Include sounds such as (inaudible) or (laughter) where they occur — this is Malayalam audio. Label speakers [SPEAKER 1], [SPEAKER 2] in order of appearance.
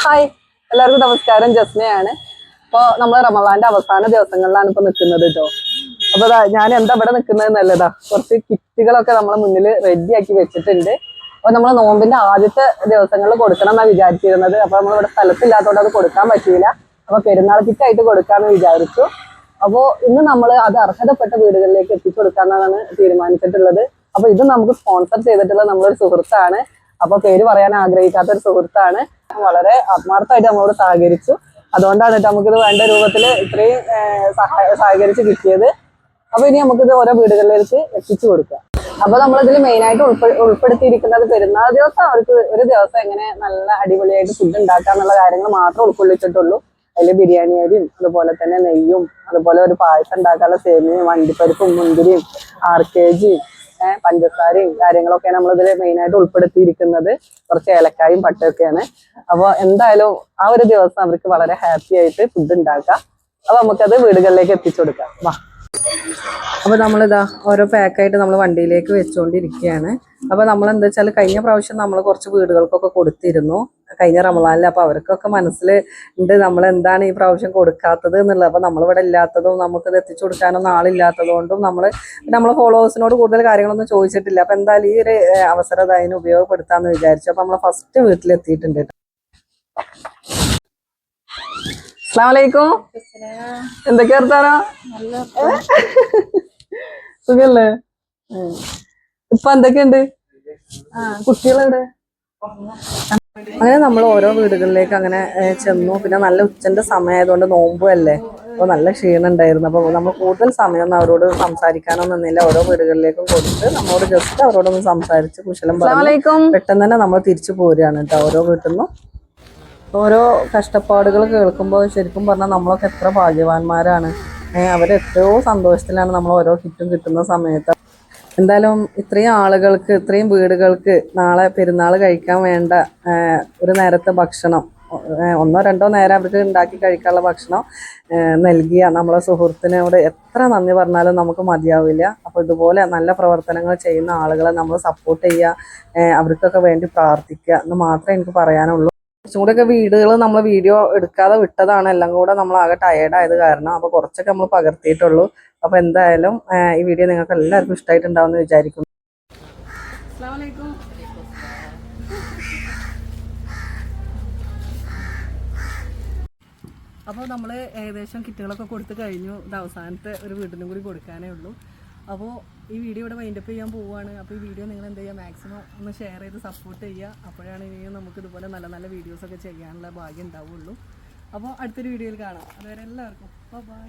[SPEAKER 1] ഹായ് എല്ലാവർക്കും നമസ്കാരം. ജസ്നയാണ്. അപ്പോൾ നമ്മൾ റമദാന്റെ അവസാന ദിവസങ്ങളിലാണ് ഇപ്പൊ നിൽക്കുന്നത് കേട്ടോ അപ്പൊ ഞാൻ എന്താ ഇവിടെ നിൽക്കുന്നത് നല്ലതാ. കുറച്ച് കിറ്റുകളൊക്കെ നമ്മളെ മുന്നിൽ റെഡിയാക്കി വെച്ചിട്ടുണ്ട്. അപ്പൊ നമ്മൾ നോമ്പിന്റെ ആദ്യത്തെ ദിവസങ്ങളിൽ കൊടുക്കണം എന്നാണ് വിചാരിച്ചിരുന്നത്. അപ്പൊ നമ്മൾ ഇവിടെ സ്ഥലത്തില്ലാത്തതുകൊണ്ട് അത് കൊടുക്കാൻ പറ്റിയില്ല അപ്പൊ പെരുന്നാൾ കിറ്റായിട്ട് കൊടുക്കാന്ന് വിചാരിച്ചു. അപ്പോ ഇന്ന് നമ്മൾ അത് അർഹതപ്പെട്ട വീടുകളിലേക്ക് എത്തിച്ചു കൊടുക്കാന്നാണ് തീരുമാനിച്ചിട്ടുള്ളത്. അപ്പൊ ഇത് നമുക്ക് സ്പോൺസർ ചെയ്തിട്ടുള്ള നമ്മളൊരു സുഹൃത്താണ്. അപ്പൊ പേര് പറയാൻ ആഗ്രഹിക്കാത്ത ഒരു സുഹൃത്താണ്. വളരെ ആത്മാർത്ഥമായിട്ട് നമ്മളോട് സഹകരിച്ചു. അതുകൊണ്ടാണ് നമുക്കിത് വേണ്ട രൂപത്തിൽ ഇത്രയും സഹകരിച്ച് കിട്ടിയത്. അപ്പൊ ഇനി നമുക്കിത് ഓരോ വീടുകളിലേക്ക് എത്തിച്ചു കൊടുക്കാം അപ്പൊ നമ്മളിതിൽ മെയിൻ ആയിട്ട് ഉൾപ്പെ ഉൾപ്പെടുത്തിയിരിക്കുന്നത് പെരുന്നാൾ ദിവസം അവർക്ക് ഒരു ദിവസം എങ്ങനെ നല്ല അടിപൊളിയായിട്ട് ഫുഡ് ഉണ്ടാക്കാന്നുള്ള കാര്യങ്ങൾ മാത്രം ഉൾക്കൊള്ളിച്ചിട്ടുള്ളൂ. അതിൽ ബിരിയാണി അരിയും അതുപോലെ തന്നെ നെയ്യും അതുപോലെ ഒരു പായസം ഉണ്ടാക്കാനുള്ള സേമിയും വണ്ടിപ്പരിപ്പും മുന്തിരിയും ആർ കെ ജിയും പഞ്ചസാരയും കാര്യങ്ങളൊക്കെയാണ് നമ്മൾ മെയിൻ ആയിട്ട് ഉൾപ്പെടുത്തിയിരിക്കുന്നത്. കുറച്ച് ഏലക്കായും പട്ടയൊക്കെയാണ്. അപ്പോൾ എന്തായാലും ആ ഒരു ദിവസം അവർക്ക് വളരെ ഹാപ്പി ആയിട്ട് ഫുഡ് ഉണ്ടാക്കാം. അപ്പൊ നമുക്കത് വീടുകളിലേക്ക് എത്തിച്ചു കൊടുക്കാം. വാ.
[SPEAKER 2] അപ്പോൾ നമ്മളിതാ ഓരോ പാക്കായിട്ട് നമ്മൾ വണ്ടിയിലേക്ക് വെച്ചുകൊണ്ടിരിക്കുകയാണ് അപ്പോൾ നമ്മൾ എന്താ വെച്ചാൽ കഴിഞ്ഞ പ്രാവശ്യം നമ്മൾ കുറച്ച് വീടുകൾക്കൊക്കെ കൊടുത്തിരുന്നു. കഴിഞ്ഞ റമദാനിൽ അപ്പോൾ അവർക്കൊക്കെ മനസ്സിൽ ഉണ്ട് നമ്മൾ എന്താണ് ഈ പ്രാവശ്യം കൊടുക്കാത്തത് എന്നുള്ളത്. അപ്പോൾ നമ്മളിവിടെ ഇല്ലാത്തതും നമുക്കിത് എത്തിച്ചു കൊടുക്കാനൊന്നും ആളില്ലാത്തത് കൊണ്ടും നമ്മൾ നമ്മളെ ഫോളോവേഴ്സിനോട് കൂടുതൽ കാര്യങ്ങളൊന്നും ചോദിച്ചിട്ടില്ല. അപ്പോൾ എന്തായാലും ഈ ഒരു അവസരം അത് അതിന് ഉപയോഗപ്പെടുത്താമെന്ന് വിചാരിച്ചു. അപ്പോൾ നമ്മൾ ഫസ്റ്റ് വീട്ടിലെത്തിയിട്ടുണ്ട്
[SPEAKER 1] അസ്സാം വലൈക്കും എന്തൊക്കെ വർത്താനോ. (laughs) സുഖല്ലേ. ഇപ്പൊ എന്തൊക്കെയുണ്ട്? കുട്ടികളുടെ
[SPEAKER 2] അങ്ങനെ നമ്മൾ ഓരോ വീടുകളിലേക്ക് അങ്ങനെ ചെന്നു. പിന്നെ നല്ല ഉച്ചന്റെ സമയമായതുകൊണ്ട് നോമ്പും അല്ലേ അപ്പോൾ നല്ല ക്ഷീണം ഉണ്ടായിരുന്നു. അപ്പോൾ നമ്മൾ കൂടുതൽ സമയമൊന്നും അവരോട് സംസാരിക്കാനൊന്നും നിന്നില്ല. ഓരോ വീടുകളിലേക്കും കൊടുത്ത് നമ്മളോട് ജസ്റ്റ് അവരോടൊന്ന് സംസാരിച്ച് കുശലം പറഞ്ഞു. പെട്ടെന്ന് തന്നെ നമ്മൾ തിരിച്ചു പോരുകയാണ് കേട്ടോ ഓരോ വീട്ടിൽ നിന്നും ഓരോ കഷ്ടപ്പാടുകൾ കേൾക്കുമ്പോൾ ശരിക്കും പറഞ്ഞാൽ നമ്മളൊക്കെ എത്ര ഭാഗ്യവാന്മാരാണ്. അവരെത്രയോ സന്തോഷത്തിലാണ് നമ്മൾ ഓരോ ഹിറ്റും കിട്ടുന്ന സമയത്ത്. എന്തായാലും ഇത്രയും ആളുകൾക്ക് ഇത്രയും വീടുകൾക്ക് നാളെ പെരുന്നാൾ കഴിക്കാൻ വേണ്ട ഒരു നേരത്തെ ഭക്ഷണം ഒന്നോ രണ്ടോ നേരം അവർക്ക് ഉണ്ടാക്കി കഴിക്കാനുള്ള ഭക്ഷണം നൽകിയ നമ്മളെ സുഹൃത്തിനോട് എത്ര നന്ദി പറഞ്ഞാലും നമുക്ക് മതിയാവില്ല. അപ്പോൾ ഇതുപോലെ നല്ല പ്രവർത്തനങ്ങൾ ചെയ്യുന്ന ആളുകളെ നമ്മൾ സപ്പോർട്ട് ചെയ്യുക അവർക്കൊക്കെ വേണ്ടി പ്രാർത്ഥിക്കുക എന്ന് മാത്രമേ എനിക്ക് പറയാനുള്ളൂ. കുറച്ചും കൂടെയൊക്കെ വീടുകൾ നമ്മൾ വീഡിയോ എടുക്കാതെ വിട്ടതാണ്. എല്ലാം കൂടെ നമ്മൾ ആകെ ടയേർഡായത് കാരണം അപ്പോൾ കുറച്ചൊക്കെ നമ്മൾ പകർത്തിയിട്ടുള്ളൂ. അപ്പോൾ എന്തായാലും ഈ വീഡിയോ നിങ്ങൾക്ക് എല്ലാവർക്കും ഇഷ്ടമായിട്ടുണ്ടാവും എന്ന് വിചാരിക്കുന്നു അപ്പോൾ നമ്മൾ ഏകദേശം കിറ്റുകളൊക്കെ കൊടുത്തു കഴിഞ്ഞു. ഇത് അവസാനത്തെ ഒരു വീട്ടിലും കൂടി കൊടുക്കാനേ ഉള്ളൂ. അപ്പോൾ ഈ വീഡിയോ ഇവിടെ വൈൻഡപ്പ് ചെയ്യാൻ പോവുകയാണ്. അപ്പോൾ ഈ വീഡിയോ നിങ്ങൾ എന്ത് ചെയ്യുക? മാക്സിമം ഒന്ന് ഷെയർ ചെയ്ത് സപ്പോർട്ട് ചെയ്യുക. അപ്പോഴാണ് ഇനിയും നമുക്ക് ഇതുപോലെ നല്ല നല്ല വീഡിയോസൊക്കെ ചെയ്യാനുള്ള ഭാഗ്യം ഉണ്ടാവുള്ളൂ അപ്പോൾ അടുത്തൊരു വീഡിയോയിൽ കാണാം. അതുവരെ എല്ലാവർക്കും. ബൈ